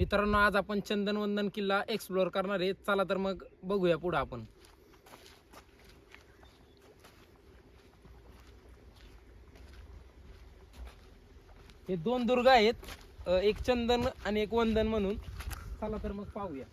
मित्रांनो आज आपण चंदनवंदन किल्ला एक्सप्लोअर करणार आहे. चला तर मग बघूया पुढं आपण. हे दोन दुर्ग आहेत एक चंदन आणि एक वंदन म्हणून. चला तर मग पाहूया.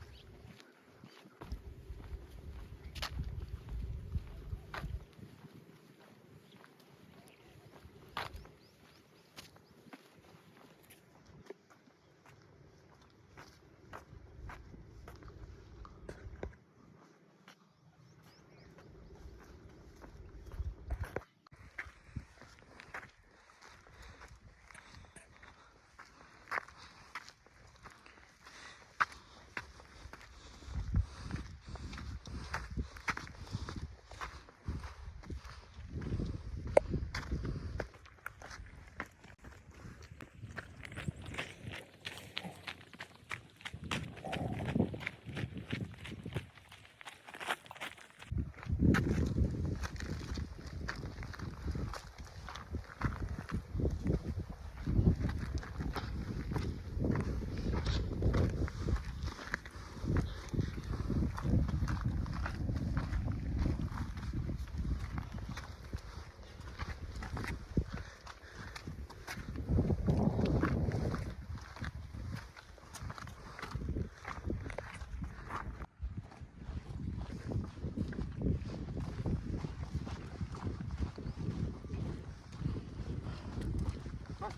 हा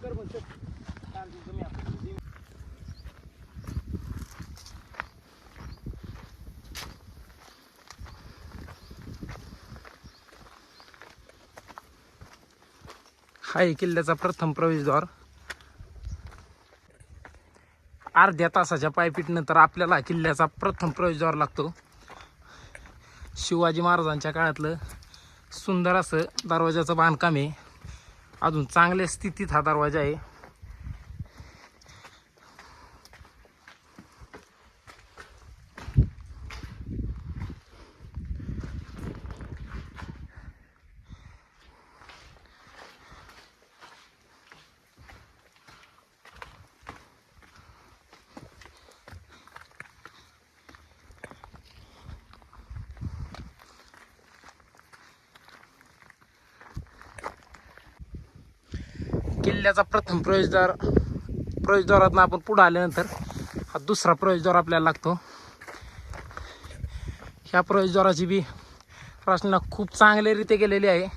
आहे किल्ल्याचा प्रथम प्रवेशद्वार. अर्ध्या तासाच्या पायपीटनंतर आपल्याला किल्ल्याचा प्रथम प्रवेशद्वार लागतो. शिवाजी महाराजांच्या काळातलं सुंदर असं दरवाजाचं बांधकाम आहे. अजून चांगल्या स्थितीत हा दरवाजा आहे. किल्ल्याचा प्रथम प्रवेशद्वार प्रवेशद्वारातून आपण पुढे आल्यानंतर हा दुसरा प्रवेशद्वार आपल्याला लागतो. ह्या प्रवेशद्वाराची बी रचना खूप चांगल्यारीत्या केलेली आहे.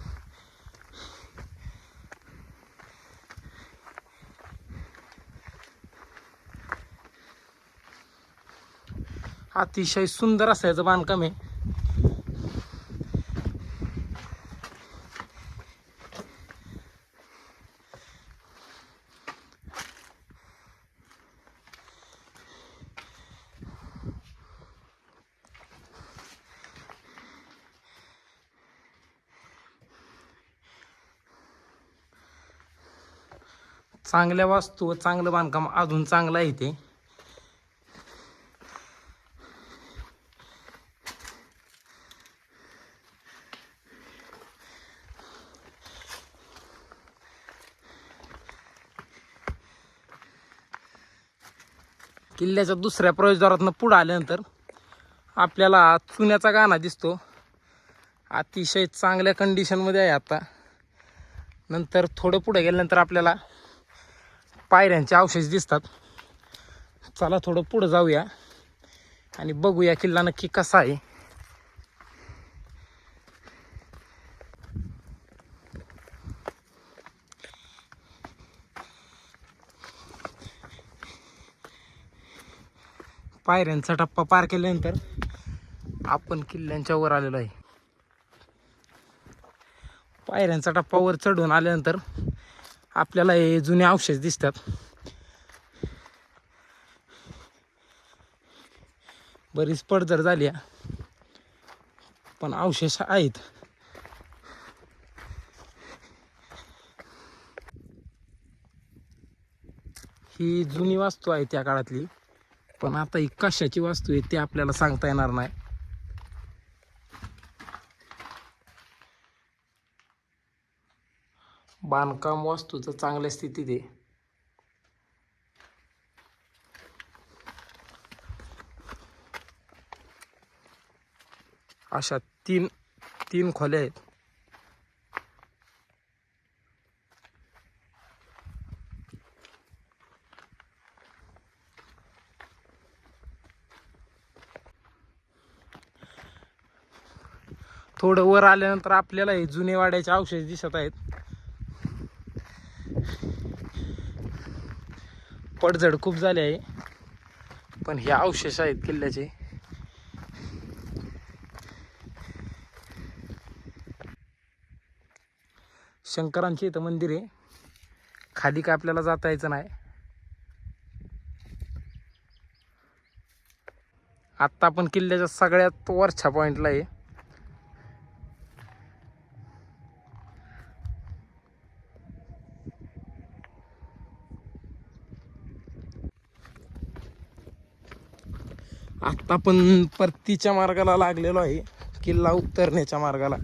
अतिशय सुंदर असायचं बांधकाम आहे चांगल्या वास्तू व चांगलं बांधकाम अजून चांगलं आहे ते. किल्ल्याच्या दुसऱ्या प्रवेशद्वारातनं पुढं आल्यानंतर आपल्याला चुन्याचा गाणा दिसतो. अतिशय चांगल्या कंडिशनमध्ये आहे आता. नंतर थोडं पुढे गेल्यानंतर आपल्याला पायऱ्यांचे अवशेष दिसतात. चला थोडं पुढं जाऊया. आणि बघूया किल्ला नक्की कसा आहे. पायऱ्यांचा टप्पा पार केल्यानंतर आपण किल्ल्यांच्या वर आलेलो आहे. पायऱ्यांचा टप्पा वर चढून आल्यानंतर आपल्याला हे जुने अवशेष दिसतात. बरीच पडझड झाली पण अवशेष आहेत. ही जुनी वास्तू आहे त्या काळातली. पण आता ही कशाची वास्तू आहे ते आपल्याला सांगता येणार नाही. बांधकाम वास्तूचं चांगल्या स्थितीत आहे. अशा तीन तीन खोल्या आहेत. थोडं वर आल्यानंतर आपल्याला हे जुने वाड्याचे अवशेष दिसत आहेत. पडझड खूप झाली आहे. पण हे अवशेष आहेत किल्ल्याचे. शंकरांचे इथं मंदिर आहे. खाली काय आपल्याला जाता यायचं नाही. आत्ता आपण किल्ल्याच्या सगळ्यात वरच्या पॉईंटला आहे. आत्ता आपण परतीच्या मार्गाला लागलेलो आहे किल्ला उतरण्याच्या मार्गाला.